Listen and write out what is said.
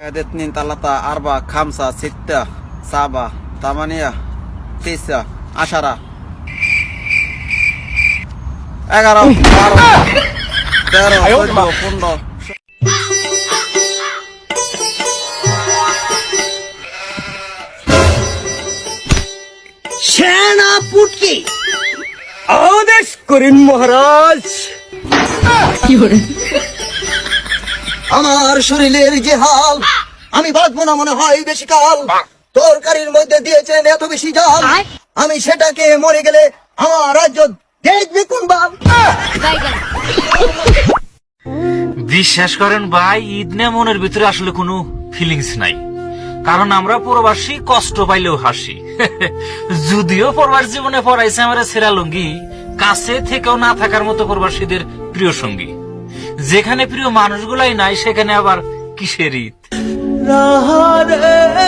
اثنين ثلاثة أربعة خمسة ستة سبعة ثمانية تسعة عشرة এগারো বারো তেরো চোদ্দ পনেরো সেনাপুটকি আদেশ করেন মহারাজ আমার শরীরের যে হাল আমি বাঁচবো না মনে হয় বেশি কাল। তরকারির মধ্যে দিয়েছেন এত বেশি জাল আমি সেটাকে মরে গেলে আমার রাজ্য দেখবে কোন বাল? বিশ্বাস করেন ভাই ঈদ নিয়ে মনের ভিতরে আসলে কোনো ফিলিংস নাই। কারণ আমরা প্রবাসী কষ্ট পাইলেও হাসি। যদিও প্রবাস জীবনে পড়াইছে আমার সেরা লুঙ্গি কাছে থেকেও না থাকার মতো প্রবাসীদের প্রিয় সঙ্গী। যেখানে প্রিয় মানুষগুলাই নাই সেখানে আবার কিসের ঈদ? রা